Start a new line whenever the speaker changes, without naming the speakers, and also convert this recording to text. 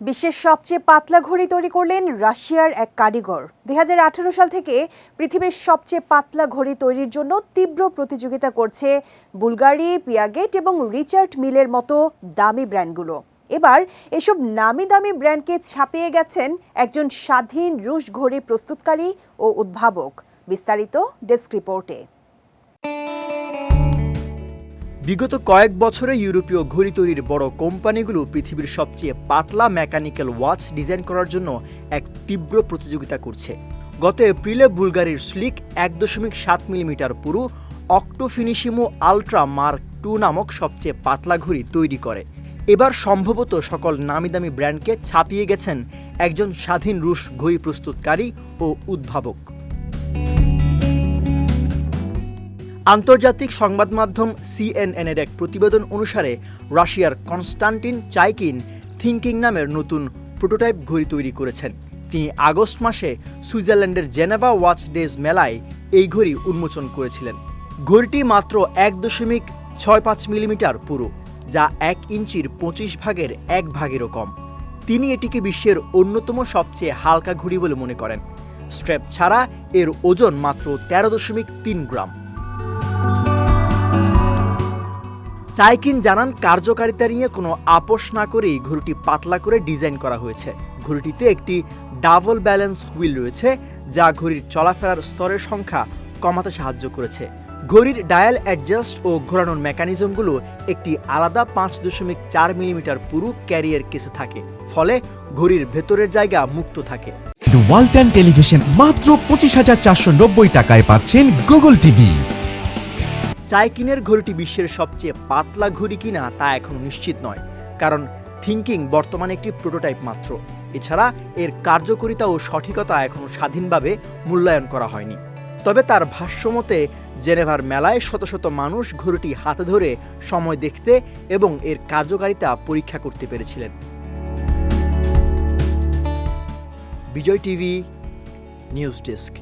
বিশ্বের সবচেয়ে পাতলা ঘড়ি তৈরি করলেন রাশিয়ার এক কারিগর। দুই হাজার আঠারো সাল থেকে পৃথিবীর সবচেয়ে পাতলা ঘড়ি তৈরির জন্য তীব্র প্রতিযোগিতা করছে বুলগারি, পিয়াগেট এবং রিচার্ড মিলের মতো দামি ব্র্যান্ডগুলো। এবার এসব নামি দামি ব্র্যান্ডকে ছাপিয়ে গেছেন একজন স্বাধীন রুশ ঘড়ি প্রস্তুতকারী ও উদ্ভাবক। বিস্তারিত ডেস্ক রিপোর্টে।
বিগত কয়েক বছরে ইউরোপীয় ঘড়ি তৈরির বড় কোম্পানিগুলো পৃথিবীর সবচেয়ে পাতলা মেকানিক্যাল ওয়াচ ডিজাইন করার জন্য এক তীব্র প্রতিযোগিতা করছে। গত এপ্রিলে বুলগারির স্লিক এক দশমিক সাত মিলিমিটার পুরু অক্টোফিনিশিমো আলট্রা মার্ক টু নামক সবচেয়ে পাতলা ঘড়ি তৈরি করে। এবার সম্ভবত সকল নামি দামি ব্র্যান্ডকে ছাপিয়ে গেছেন একজন স্বাধীন রুশ ঘড়ি প্রস্তুতকারী ও উদ্ভাবক। আন্তর্জাতিক সংবাদ মাধ্যম সিএনএনের এক প্রতিবেদন অনুসারে, রাশিয়ার কনস্টান্টিন চাইকিন থিঙ্কিং নামের নতুন প্রোটোটাইপ ঘড়ি তৈরি করেছেন। তিনি আগস্ট মাসে সুইজারল্যান্ডের জেনেভা ওয়াচ ডেজ মেলায় এই ঘড়ি উন্মোচন করেছিলেন। ঘড়িটি মাত্র এক দশমিক ছয় পাঁচ মিলিমিটার পুরো, যা এক ইঞ্চির পঁচিশ ভাগের এক ভাগেরও কম। তিনি এটিকে বিশ্বের অন্যতম সবচেয়ে হালকা ঘড়ি বলে মনে করেন। স্ট্র্যাপ ছাড়া এর ওজন মাত্র তেরো দশমিক তিন গ্রাম। চাইকিন জানান কার্যকারিতা নিয়ে কোনো আপোষ না করেই ঘড়িটি পাতলা করে ডিজাইন করা হয়েছে। ঘড়িটিতে একটি ডাবল ব্যালেন্স হুইল রয়েছে, যা ঘড়ির চলাফেরার স্তরের সংখ্যা কমাতে সাহায্য করেছে। ঘড়ির ডায়াল অ্যাডজাস্ট ও ঘোরানোর মেকানিজমগুলো একটি আলাদা পাঁচ দশমিক চার মিলিমিটার পুরু ক্যারিয়ার কেসে থাকে, ফলে ঘড়ির ভেতরের জায়গা মুক্ত থাকে।
ওয়ালটন টেলিভিশন মাত্র পঁচিশ হাজার চারশো নব্বই টাকায় পাচ্ছেন গুগল টিভি
চাইকিনের ঘড়িটি বিশ্বের সবচেয়ে পাতলা ঘড়ি কিনা তা এখনও নিশ্চিত নয়, কারণ থিঙ্কিং বর্তমানে একটি প্রোটোটাইপ মাত্র। এছাড়া এর কার্যকারিতা ও সঠিকতা এখনও স্বাধীনভাবে মূল্যায়ন করা হয়নি। তবে তার ভাষ্যমতে জেনেভার মেলায় শত শত মানুষ ঘড়িটি হাতে ধরে সময় দেখতে এবং এর কার্যকারিতা পরীক্ষা করতে পেরেছিলেন। Bijoy TV, news desk.